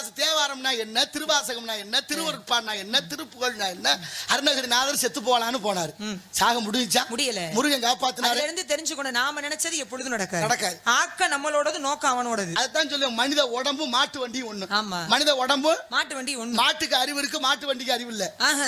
திருவாச தேவாரம்னா என்ன திருவாசகம்னா என்ன திருவருட்பான்னா என்ன திருப்புகழ்னா என்ன அருணகிரிநாதர் செத்து போலான்னு போனாரு. சாக முடிஞ்சா முடியல. முருகன் காப்பாத்தினாரு. இருந்து தெரிஞ்சுக்கணும். நாம நினைச்சது எப்பொழுதும் நடக்காது. நடக்காது. ஆக்க நம்மளோடது நோக்கம் அவனோடது. அதுதான் சொல்லுவேன் மனித உடம்பு மாட்டு வண்டி ஒண்ணு. ஆமா. மனித உடம்பு மாட்டு வண்டி ஒண்ணு. மாட்டுக்கு அறிவு இருக்கு மாட்டு வண்டிக்கு அறிவு இல்ல.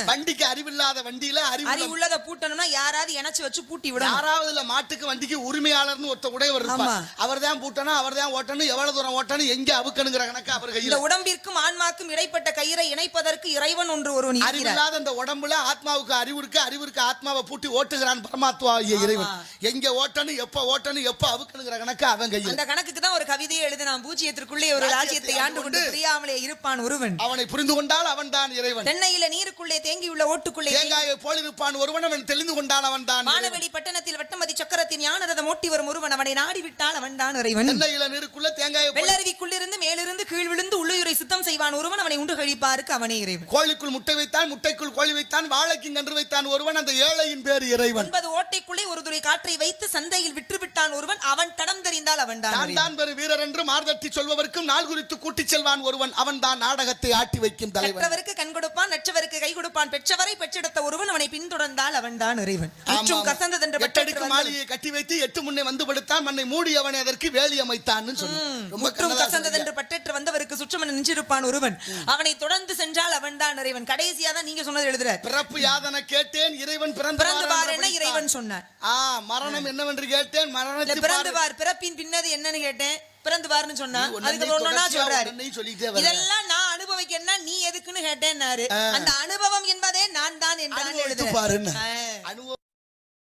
வண்டிக்கு அறிவு இல்லாத வண்டியில அறிவு அறிவு உள்ள- உள்ளத பூட்டணும்னா யாராவது இணைச்சு வச்சு பூட்டி விடணும். யாராவது இல்ல மாட்டுக்கு வண்டிக்கு உரிமையாளர்னு ஒருத்த உடையவர் இருப்பார். அவர் தான் பூட்டணும் அவர் தான் ஓட்டணும் எவ்வளவு தூரம் ஓட்டணும் எங்க அவுக்கணுங்கிற கணக்கு அவர் கையில உடம்பிற்கும் ஆன்மாக்கும் இடைப்பட்ட கயிறை இணைப்பதற்கு இறைவன் ஒன்று ஒருவன் அறிவில்லாத அந்த உடம்புல ஆத்மாவுக்கு அறிவு இருக்கு அறிவு இருக்கு ஆத்மாவை பூட்டி ஓட்டுகிறான் பரமாத்மா இறைவன். எங்க ஓட்டணும் எப்ப ஓட்டணும் எப்ப அவுக்கணுங்கிற கணக்கு அவன் கையில். அந்த கணக்குக்கு தான் ஒரு கவிதையை எழுதினான். பூஜ்ஜியத்திற்குள்ளே ஒரு ராஜ்யத்தை ஆண்டு கொண்டு புரியாமலே இருப்பான் ஒருவன். அவனை புரிந்து கொண்டால் அவன் தான் இறைவன். தென்னையில நீருக்குள்ளே தேங்கியுள்ள ஓட்டுக்குள்ளே தேங்காயை போலிருப்பான் ஒருவன் அவன் தெளிந்து கொண்டான் அவன் தான். மானவெளி பட்டணத்தில் வட்டமதி சக்கரத்தின் ஞானரதம் ஓட்டி வரும் ஒருவன். அவனை நாடி விட்டால் அவன் தான் இறைவன். தென்னையில நீருக்குள்ள தேங்காயை போல் வெள்ளருவிக்குள்ளிருந்து மேலிருந்து கீழ் விழுந்து உள்ளுயிரை செய்வான். ஒருவன் அவனை உண்டு கழிப்பாருக்கு அவனே இறைவன். கோழிக்குள் முட்டை வைத்தான் முட்டைக்குள் கோழி வைத்தான் வாழைக்கு கன்று வைத்தான். ஒருவன் அந்த ஏழையின் பேர் இறைவன். ஒன்பது ஓட்டைக்குள்ளே ஒரு துறை காற்றை வைத்து சந்தையில் விற்று விட்டான் ஒருவன். அவன் தடம் தெரிந்தால் அவன் தான் தான் பெரு வீரர் என்று மார்தட்டி சொல்பவருக்கும் நாள் குறித்து கூட்டிச் செல்வான் ஒருவன். அவன் தான் நாடகத்தை ஆட்டி வைக்கும் தலைவன். கற்றவருக்கு கண் கொடுப்பான் நற்றவருக்கு கை கொடுப்பான். பெற்றவரை பெற்றெடுத்த ஒருவன் அவனை பின்தொடர்ந்தால் அவன் தான் இறைவன் முற்றும். கசந்ததென்ற எட்டடிக்கு மாளிகையை கட்டி வைத்து எட்டு முன்னே வந்து படுத்தான். மண்ணை மூடி அவனை அதற்கு வேலி அமைத்தான்னு சொன்னான். ரொம்ப கண்ணதாசன் நின்றிருப்பான் ஒருவன். அவனை தொடர்ந்து சென்றால் அவன் தான் இறைவன். கடைசியா தான் நீங்க சொன்னது எழுதுற பிறப்பு யாதன கேட்டேன் இறைவன் பிறந்து பிறந்து வார் பார் என்று என்ன. இறைவன் சொன்னார். ஆ மரணம் என்னவென்று கேட்டேன் இல்ல மரணத்தை பிறந்து பார். பார் பிறப்பின் பின்னது என்னன்னு கேட்டேன். பிறந்து பாருன்னு சொன்னா அதுக்கு தொடர்ச்சியா சொல்றாரு. இதெல்லாம் நான் அனுபவிக்கணும்னா நீ எதுக்குன்னு கேட்டேன்னாரு. அந்த அனுபவம் என்பதே நான் தான் அனுபவித்து எழுதுறேன்